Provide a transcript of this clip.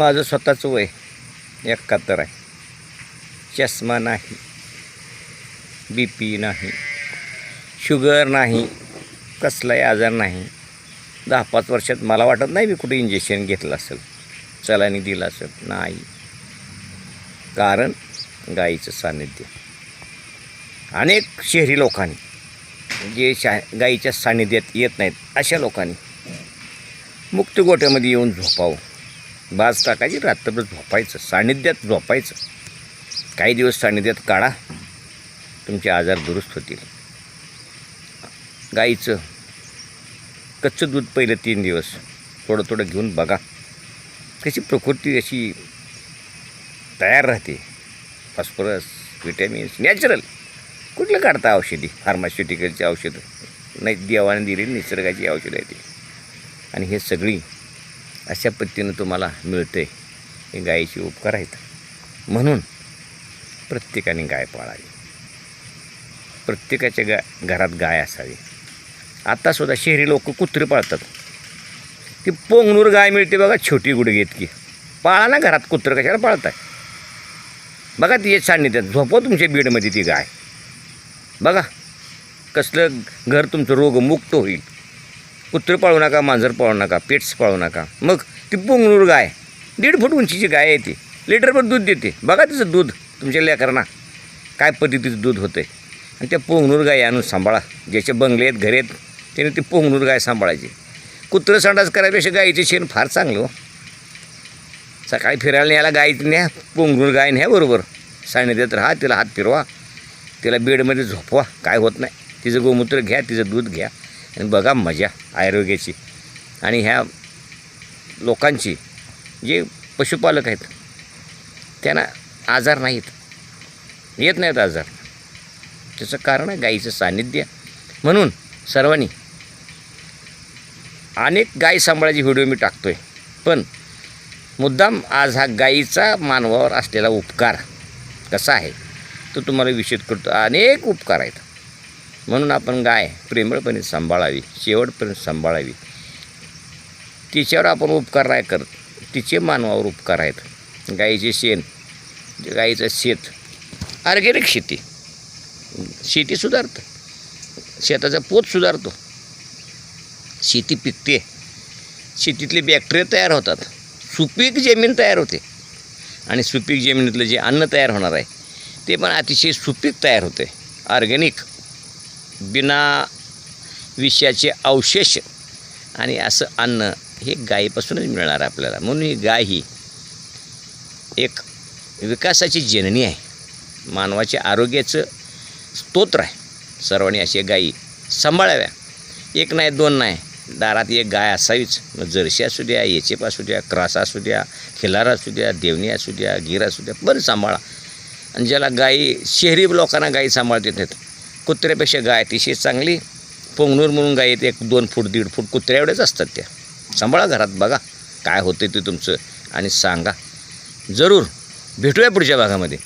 माझं स्वतःचं वय एकाहत्तर आहे. चष्मा नाही. बी पी नाही. शुगर नाही. कसलाही आजार नाही. दहा पाच वर्षात मला वाटत नाही मी कुठे इंजेक्शन घेतलं असेल. चलानी दिलं असेल. नाही. कारण गाईचं सानिध्य. अनेक शहरी लोकांनी जे शा गाईच्या सानिध्यात येत नाहीत अशा लोकांनी मुक्त गोट्यामध्ये येऊन झोपावं. बाज टाकायची रात्रभर झोपायचं सानिध्यात झोपायचं. काही दिवस सान्निध्यात काढा. तुमचे आजार दुरुस्त होतील. गाईचं कच्चं दूध पहिलं तीन दिवस. थोडं थोडं घेऊन बघा. कशी प्रकृती अशी तयार राहते. Phosphorus vitamins natural. कुठलं काढता औषधी? फार्मास्युटिकलची औषधं. नाही देवाने दिलेली निसर्गाची औषधं आहे ती. आणि हे सगळी अशा पद्धतीनं तुम्हाला मिळते हे गायीचे उपकार आहेत. म्हणून प्रत्येकाने गाय पाळावी. प्रत्येकाच्या गा घरात गाय असावी. आत्तासुद्धा शहरी लोक कुत्रे पाळतात. ती पोंगनूर गाय मिळते बघा छोटी गुडगी इतकी. पाळा ना घरात कुत्रं कशाला पाळताय? बघा ती सांडणी सान्निध्यात झोपव तुमच्या बीडमध्ये ती गाय. बघा कसलं घर तुमचं रोगमुक्त होईल. कुत्रं पाळू नका मांजर पाळू नका पेट्स पाळू नका. मग ती पोंगणूर गाय दीड फूट उंचीची गाय आहे ती. लिटरभर दूध देते. बघा तिचं दूध तुमच्या लेकरांना काय पद्धतीचं दूध होतं आणि त्या पोंगणूर गाय आणून सांभाळा. ज्याचे बंगले आहेत घरे आहेत त्याने ती पोंगणूर गाय सांभाळायची. कुत्रं संडास करायपेक्षा गायीचे शेण फार चांगलं हो. सकाळी फिरायला न्यायला गाई न्या पोंगणूर गाय न्या बरोबर. सानिध्यात राहा तिला हात फिरवा. तिला बेडमध्ये झोपवा. काय होत नाही. तिचं गोमूत्र घ्या तिचं दूध घ्या. आणि बघा मजा आरोग्याची. आणि ह्या लोकांची जे पशुपालक आहेत त्यांना आजार नाहीत. येत नाहीत आजार. त्याचं कारण आहे गाईचं सान्निध्य. म्हणून सर्वांनी अनेक गाय सांभाळायची व्हिडिओ मी टाकतो आहे पण मुद्दाम आज हा गाईचा मानवावर असलेला उपकार कसा आहे तो तुम्हाला विशेष करतो. अनेक उपकार आहेत. म्हणून आपण गाय प्रेमळपणे सांभाळावी शेवटपर्यंत सांभाळावी. तिच्यावर आपण उपकार नाही करत. तिचे मानवावर उपकार आहेत. गाईचे शेण गाईचं शेत ऑर्गॅनिक शेती. शेती सुधारतं. शेताचा पोत सुधारतो. शेती पिकते. शेतीतले बॅक्टेरिया तयार होतात. सुपीक जमीन तयार होते. आणि सुपीक जमिनीतलं जे अन्न तयार होणार आहे ते पण अतिशय सुपीक तयार होते. ऑर्गॅनिक. बिना विषयाचे अवशेष आणि असं अन्न हे गायीपासूनच मिळणार आहे आपल्याला. म्हणून ही गाय ही एक विकासाची जननी आहे. मानवाच्या आरोग्याचं स्तोत्र आहे. सर्वांनी अशा गायी सांभाळाव्या. एक नाही दोन नाही. दारात एक गाय असावीच. मग जर्शी असू द्या एचेप असू द्या क्रास असू द्या खिलार असू द्या देवणी असू द्या गिर असू द्या बरं सांभाळा. आणि ज्याला गायी शहरी लोकांना गायी सांभाळता येत नाहीत. कुत्र्यापेक्षा गाय अतिशय चांगली. पोंगणूर म्हणून गाय येते एक दोन फूट दीड फूट कुत्र्या एवढ्याच असतात त्या. सांभाळा घरात बघा काय होतं ते तुमचं. आणि सांगा. जरूर. भेटूया पुढच्या भागामध्ये.